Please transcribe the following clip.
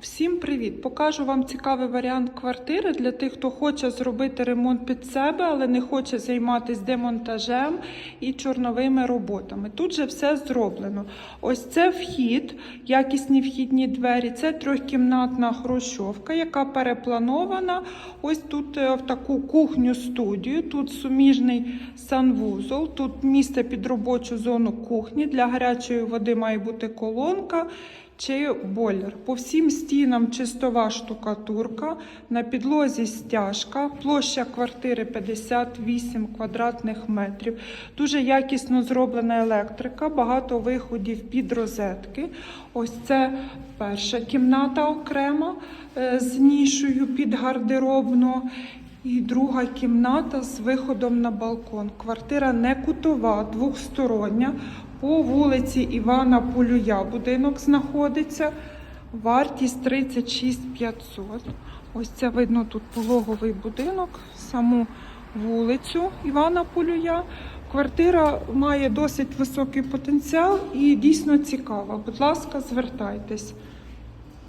Всім привіт! Покажу вам цікавий варіант квартири для тих, хто хоче зробити ремонт під себе, але не хоче займатися демонтажем і чорновими роботами. Тут же все зроблено. Ось це вхід, якісні вхідні двері. Це трьохкімнатна хрущовка, яка перепланована. Ось тут е, в таку кухню-студію. Тут суміжний санвузол, тут місце під робочу зону кухні. Для гарячої води має бути колонка чи бойлер. По всім стінам чистова штукатурка, на підлозі стяжка, площа квартири 58 квадратних метрів. Дуже якісно зроблена електрика, багато виходів під розетки. Ось це перша кімната окрема е, з нішою під гардеробну. І друга кімната з виходом на балкон. Квартира не кутова, двохстороння. По вулиці Івана Полюя будинок знаходиться. Вартість 36 500. Ось це видно тут пологовий будинок, саму вулицю Івана Полюя. Квартира має досить високий потенціал і дійсно цікава. Будь ласка, звертайтесь.